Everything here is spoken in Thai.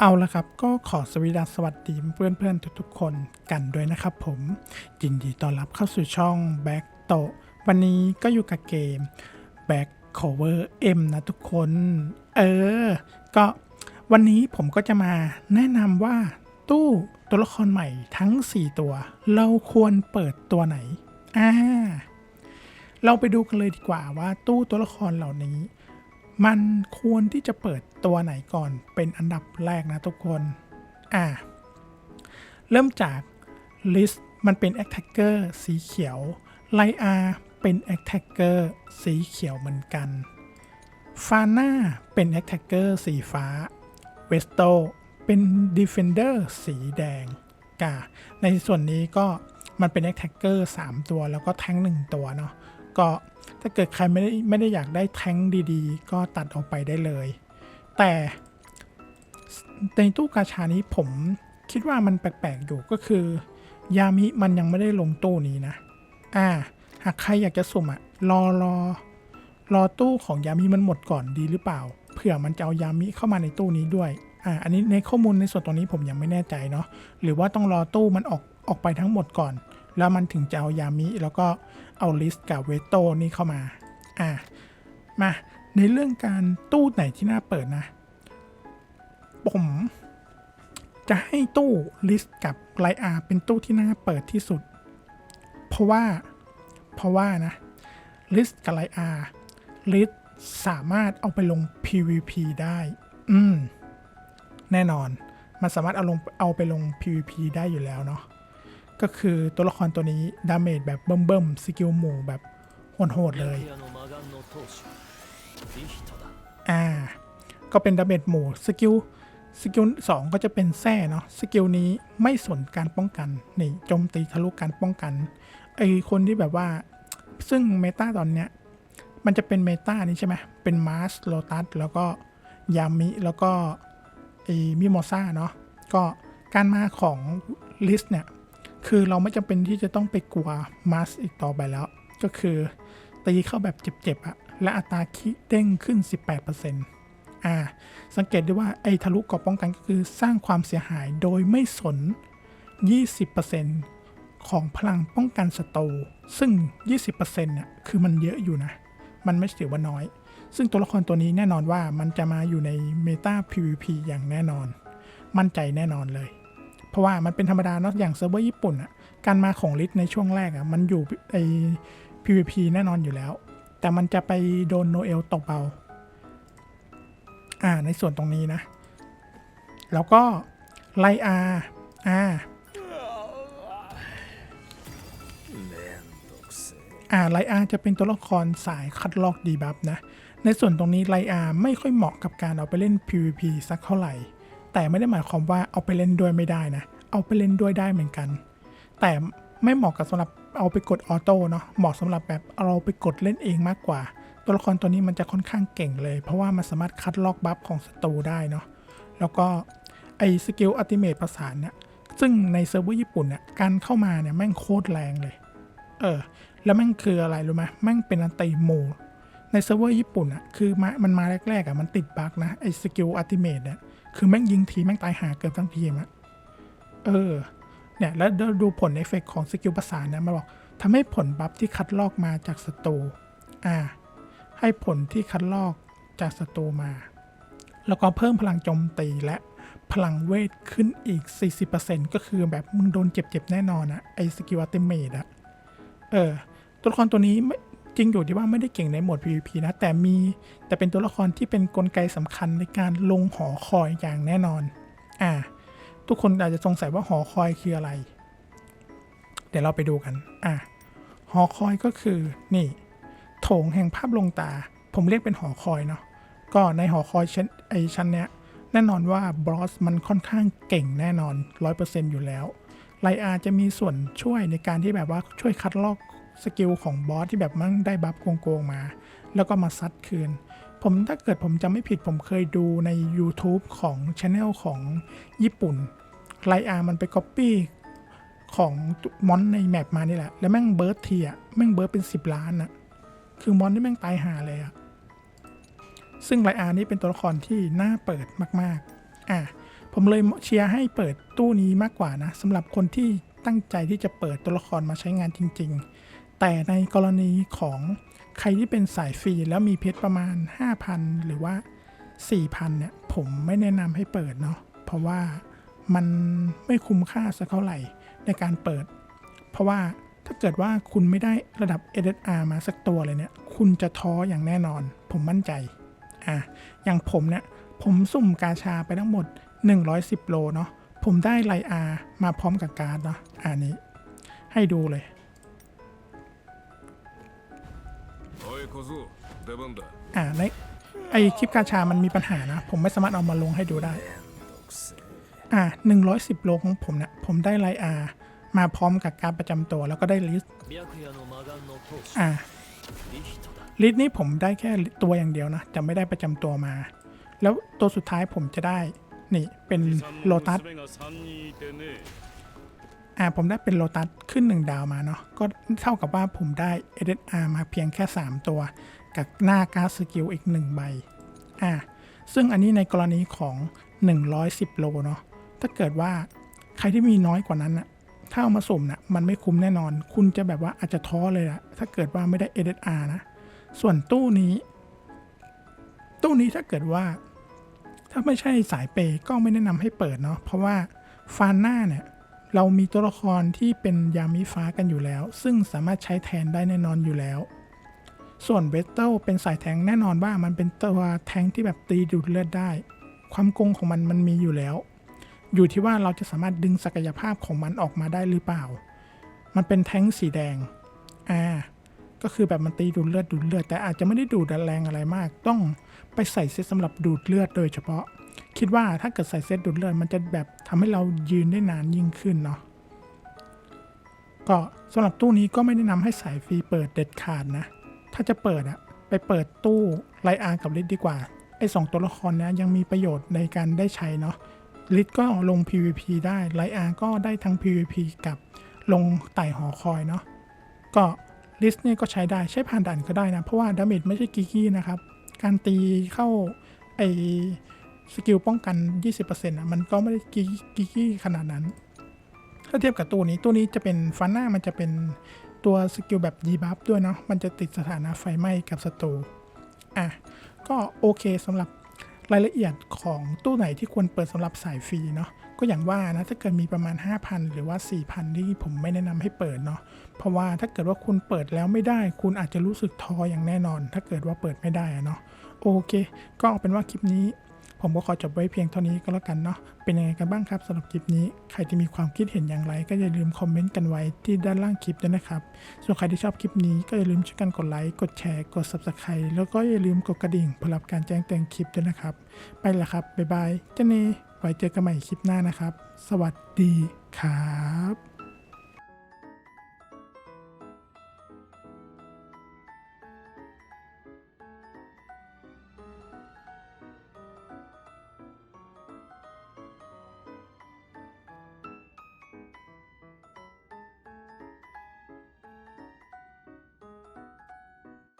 เอาละครับ ก็ขอสวีดัสสวัสดีเพื่อนๆทุกๆ คนกันด้วยนะครับผมยินดีต้อนรับเข้าสู่ช่อง Back โตวันนี้ก็อยู่กับเกม Back Cover M นะทุกคน เออ ก็วันนี้ผมก็จะมาแนะนำว่าตู้ตัวละครใหม่ทั้ง 4 ตัว เราควรเปิดตัวไหน อ่า เราไปดูกันเลยดีกว่าว่าตู้ตัวละครเหล่านี้ มันควรที่จะเปิดตัวไหนก่อนเป็นอันดับแรกนะทุกคน อ่า เริ่มจาก list มันเป็น attacker สีเขียวไลอาเป็น attacker สีเขียวเหมือนกันฟาน่าเป็น attacker สีฟ้าเวสโตเป็น defender สีแดงกาในส่วนนี้ก็มันเป็น attacker 3 ตัวแล้วก็แท้ง1ตัวเนาะก็ ถ้าเกิดใครไม่ได้ไม่ได้อยากได้แท้งดีๆ ก็ตัดออกไปได้เลย แต่ในตู้กาชานี้ผมคิดว่ามันแปลกๆอยู่ก็คือยามิมันยังไม่ได้ลงตู้นี้นะ อ่า หากใครอยากจะสุ่มอะรอรอรอตู้ของยามิมันหมดก่อนดีหรือเปล่า เผื่อมันจะเอายามิเข้ามาในตู้นี้ด้วย อ่า อันนี้ในข้อมูลในส่วนตรงนี้ผมยังไม่แน่ใจเนาะ หรือว่าต้องรอตู้มันออกออกไปทั้งหมดก่อน แล้วมันถึงจะเอายามิ แล้วก็เอาลิสต์กับเวโตนี่เข้ามาอ่ามาในเรื่องการตู้ไหนที่น่าเปิดนะ ผมจะให้ตู้ลิสต์กับไลอาเป็นตู้ที่น่าเปิดที่สุด เพราะว่า เพราะว่านะลิสต์กับไลอาลิสต์สามารถเอาไปลง PVP ได้ อืม แน่นอน มันสามารถเอาลงเอาไปลง PVP ได้อยู่แล้วเนาะ ก็คือตัวละครตัวนี้ ดาเมจแบบเบิ่มๆสกิลหมู่แบบโหดๆเลย อ่า ก็เป็นดาเมจหมู่สกิลสกิลสองก็จะเป็นแท้เนาะสกิลนี้ไม่สนการป้องกันนี่โจมตีทะลุการป้องกันไอคนที่แบบว่า ซึ่งเมตาตอนเนี้ยมันจะเป็นเมตานี้ใช่ไหมเป็นมาร์สโลตัสแล้วก็ยามิแล้วก็ไอมิโมซ่าเนาะก็การมาของลิสเนี่ย คือเราไม่จำเป็นที่จะต้องไปกลัวมาสอีกต่อไปแล้ว ก็คือตีเข้าแบบเจ็บๆอะและอัตราคิเด้งขึ้น 18%อ่า สังเกตได้ว่าไอ้ทะลุกราะป้องกันก็คือสร้างความเสียหายโดยไม่สน 20%ของพลังป้องกันศัตรูซึ่ง 20%เนี่ยคือมันเยอะอยู่นะ มันไม่ถือว่าน้อย ซึ่งตัวละครตัวนี้แน่นอนว่ามันจะมาอยู่ในเมตา PVP อย่างแน่นอน มั่นใจแน่นอนเลย ราะว่ามันเป็นธรรมดาเนาะอย่างเซิร์ฟเวอร์ญี่ปุ่นอะการมาของลิสในช่วงแรกอะมันอยู่ไอ PVP แน่นอนอยู่แล้ว แต่มันจะไปโดนโนเอลตกเบาอ่าในส่วนตรงนี้นะ แล้วก็ไลอาอ่าอ่าไลอาจะเป็นตัวละครสายคัดลอกดีบัฟนะ ในส่วนตรงนี้ไลอาไม่ค่อยเหมาะกับการเอาไปเล่น PVP สักเท่าไหร่ แต่ไม่ได้หมายความว่าเอาไปเล่นด้วยไม่ได้นะ เอาไปเล่นด้วยได้เหมือนกัน แต่ไม่เหมาะกับสำหรับเอาไปกดออโต้เนาะ เหมาะสำหรับแบบเราไปกดเล่นเองมากกว่า ตัวละครตัวนี้มันจะค่อนข้างเก่งเลย เพราะว่ามันสามารถคัดลอกบัฟของศัตรูได้เนาะ แล้วก็ไอ้สกิลอัติเมตประสานเนี่ย ซึ่งในเซิร์ฟเวอร์ญี่ปุ่นเนี่ย การเข้ามาเนี่ยแม่งโคตรแรงเลย เออ แล้วแม่งคืออะไรรู้ไหมแม่งเป็นอันติโมในเซิร์ฟเวอร์ญี่ปุ่นอะคือมันมาแรกๆอะมันติดบั๊กนะไอ้สกิลอัติเมตเนี่ย คือแม่งยิงทีแม่งตายหาเกือบทั้งทีมอะเออ เนี่ย แล้วดูผลเอฟเฟกต์ของสกิลประสานนะมันบอกทำให้ผลบัฟที่คัดลอกมาจากศัตรูอ่า ให้ผลที่คัดลอกจากศัตรูมา แล้วก็เพิ่มพลังโจมตีและพลังเวทขึ้นอีก 40%ก็คือแบบมึงโดนเจ็บๆ แน่นอนอะไอสกิลอัติเมตอะเออ ตัวละครตัวนี้ไม่ จริงอยู่ที่ว่าไม่ได้เก่งในโหมด PVP นะ แต่มีแต่เป็นตัวละครที่เป็นนกลไกสำคัญในการลงหอคอยอย่างแน่นอน อ่า ทุกคนอาจจะสงสัยว่าหอคอยคืออะไร เดี๋ยวเราไปดูกัน อ่าหอคอยก็คือนี่โถงแห่งภาพลงตา ผมเรียกเป็นหอคอยเนาะก็ในหอคอยชั้นไอชั้นเนี้ยแน่นอนว่าบอสมันค่อนข้างเก่งแน่นอน 100%อยู่แล้วไลอาจะมีส่วนช่วยในการที่แบบว่าช่วยคัดลอก สกิลของบอสที่แบบมั่งได้บัฟโกงๆมา แล้วก็มาซัดคืน ผมถ้าเกิดผมจำไม่ผิดผมเคยดูใน YouTube ของช anel ของญี่ปุ่นไลอามันไปก๊อปปี้ของมอนในแมปมานี่แหละ แล้วแม่งเบิร์ดทีอะแม่งเบิร์ดเป็น 10 ล้านอะคือมอนที่แม่งตายหาเลยอะซึ่งไลอานี่เป็นตัวละครที่น่าเปิดมาก ๆ อะผผมเลยเชียร์ให้เปิดตู้นี้มากกว่านะสำหรับคนที่ตั้งใจที่จะเปิดตัวละครมาใช้งานจริง ๆ แต่ในกรณีของใครที่เป็นสายฟรีแล้วมีเพชรประมาณ 5,000 หรือว่า 4,000 เนี่ย ผมไม่แนะนำให้เปิดเนาะเพราะว่ามันไม่คุ้มค่าสักเท่าไหร่ในการเปิด เพราะว่าถ้าเกิดว่าคุณไม่ได้ระดับ SSR มาสักตัวเลยเนี่ย คุณจะท้ออย่างแน่นอน ผมมั่นใจ อะ อย่างผมเนี่ย ผมสุ่มกาชาไปทั้งหมด 110 โลเนาะ ผมได้ไลอามาพร้อมกับการ์ดเนาะ อันนี้ ให้ดูเลย อ่าในไอคลิปกาชามันมีปัญหานะ ผมไม่สามารถเอามาลงให้ดูได้ อ่าหนึ่งร้อยสิบโลของผมเนะี่ยผมได้ไลอามาพร้อมกับการประจำตัวแล้วก็ได้ลิสอ่าลิสนี้ผมได้แค่ตัวอย่างเดียวนะ จะไม่ได้ประจำตัวมา แล้วตัวสุดท้ายผมจะได้ นี่เป็นโลตัส อ่าผมได้เป็นโลตัสขึ้นหนึ่งดาวมาเนาะก็เท่ากับว่าผมได้ SSR มาเพียงแค่ 3 ตัว กับหน้าการ์ดสกิลอีก 1 ใบอ่าซึ่งอันนี้ในกรณีของ 110 โลเนาะถ้าเกิดว่าใครที่มีน้อยกว่านั้นอะถ้าเอามาสุ่มนะ่ะมันไม่คุ้มแน่นอน คุณจะแบบว่าอาจจะท้อเลยอะถ้าเกิดว่าไม่ได้ SSR นะ ส่วนตู้นี้ ตู้นี้ถ้าเกิดว่า ถ้าไม่ใช่สายเปย์ก็ไม่แนะนำให้เปิดเนาะเพราะว่าฟานหน้าเนี่ย เรามีตัวละครที่เป็นยามิฟ้ากันอยู่แล้ว ซึ่งสามารถใช้แทนได้แน่นอนอยู่แล้ว ส่วนเวสเตลเป็นสายแทงแน่นอนว่ามันเป็นตัวแทงที่แบบตีดูดเลือดได้ ความโกงของมันมันมีอยู่แล้ว อยู่ที่ว่าเราจะสามารถดึงศักยภาพของมันออกมาได้หรือเปล่า มันเป็นแทงสีแดงอ่าก็คือแบบมันตีดูดเลือดดูดเลือดแต่อาจจะไม่ได้ดูดแรงอะไรมาก ต้องไปใส่เซตสำหรับดูดเลือดโดยเฉพาะ คิดว่าถ้าเกิดใส่เซตดูดเลือดมันจะแบบทำให้เรายืนได้นานยิ่งขึ้นเนาะก็สำหรับตู้นี้ก็ไม่แนะนำให้สายฟรีเปิดเด็ดขาดนะ ถ้าจะเปิดอะไปเปิดตู้ไลอาร์กับลิทดีกว่า ไอ้สองตัวละครเนี้ยยังมีประโยชน์ในการได้ใช้เนาะลิทก็ลง PVP ได้ไลอาร์ก็ได้ทั้ง PVP กับลงไต่หอคอยเนาะก็ลิสเนี่ยก็ใช้ได้ใช้ผ่านด่านก็ได้นะ เพราะว่าดาเมจไม่ใช่กิกี้นะครับ การตีเข้าไอ สกิลป้องกัน 20%อะมันก็ไม่ได้กิกกิกกี้ขนาดนั้น ถ้าเทียบกับตัวนี้ตัวนี้จะเป็นฟันหน้ามันจะเป็นตัวสกิลแบบยีบัฟด้วยเนาะมันจะติดสถานะไฟไหม้กับศัตรูอะก็โอเคสำหรับรายละเอียดของตู้ไหนที่ควรเปิดสำหรับสายฟรีเนาะก็อย่างว่านะถ้าเกิดมีประมาณ 5,000 หรือว่า 4,000 ที่ผมไม่แนะนำให้เปิดเนาะเพราะว่าถ้าเกิดว่าคุณเปิดแล้วไม่ได้ คุณอาจจะรู้สึกท้ออย่างแน่นอน ถ้าเกิดว่าเปิดไม่ได้อะเนาะโอเค ก็เอาเป็นว่าคลิปนี้ ผมก็ขอจบไว้เพียงเท่านี้ก็แล้วกันเนาะ เป็นยังไงกันบ้างครับสำหรับคลิปนี้ ใครที่มีความคิดเห็นอย่างไร ก็อย่าลืมคอมเมนต์กันไว้ที่ด้านล่างคลิปด้วยนะครับ ส่วนใครที่ชอบคลิปนี้ก็อย่าลืมช่วยกันกดไลค์ กดแชร์ กด Subscribe แล้วก็อย่าลืมกดกระดิ่งเพื่อรับการแจ้งเตือนคลิปด้วยนะครับ ไปละครับ บ๊ายบายเจ้าเนไว้เจอกันใหม่คลิปหน้านะครับ สวัสดีครับ